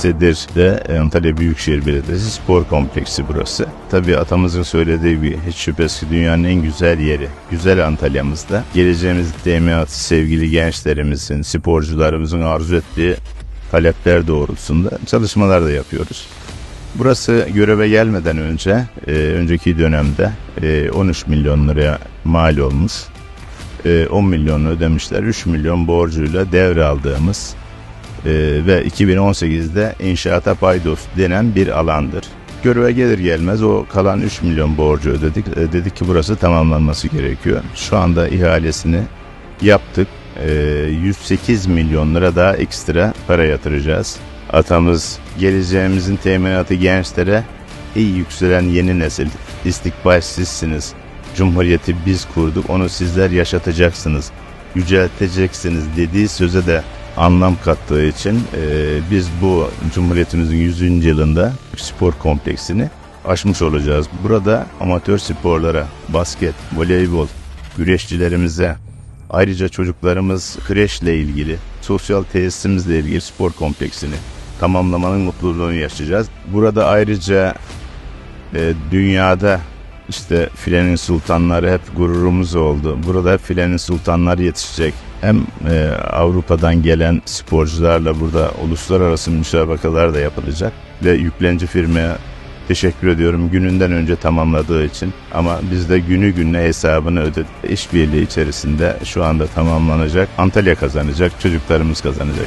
Lisedir de Antalya Büyükşehir Belediyesi spor kompleksi burası. Tabii atamızın söylediği gibi hiç şüphesiz dünyanın en güzel yeri. Güzel Antalya'mızda. Geleceğimiz teminatı sevgili gençlerimizin, sporcularımızın arzu ettiği talepler doğrultusunda çalışmalar da yapıyoruz. Burası göreve gelmeden önce, e, önceki dönemde e, 13 milyon liraya mal olmuş. E, 10 milyonu ödemişler. 3 milyon borcuyla devraldığımız e, ve 2018'de inşaata paydos denen bir alandır. Göreve gelir gelmez o kalan 3 milyon borcu ödedik. E, dedik ki burası tamamlanması gerekiyor. Şu anda ihalesini yaptık. E, 108 milyon lira daha ekstra para yatıracağız. Atamız geleceğimizin teminatı gençlere iyi yükselen yeni nesil. İstikbal sizsiniz. Cumhuriyeti biz kurduk. Onu sizler yaşatacaksınız. Yücelteceksiniz dediği söze de anlam kattığı için e, biz bu Cumhuriyetimizin 100. yılında spor kompleksini açmış olacağız. Burada amatör sporlara, basket, voleybol, güreşçilerimize, ayrıca çocuklarımız kreşle ilgili, sosyal tesisimizle ilgili spor kompleksini tamamlamanın mutluluğunu yaşayacağız. Burada ayrıca e, dünyada işte filenin sultanları hep gururumuz oldu. Burada hep filenin sultanları yetişecek. Hem e, Avrupa'dan gelen sporcularla burada uluslararası müsabakalar da yapılacak. Ve yüklenici firmaya teşekkür ediyorum gününden önce tamamladığı için. Ama biz de günü gününe hesabını ödedik. İşbirliği içerisinde şu anda tamamlanacak. Antalya kazanacak, çocuklarımız kazanacak.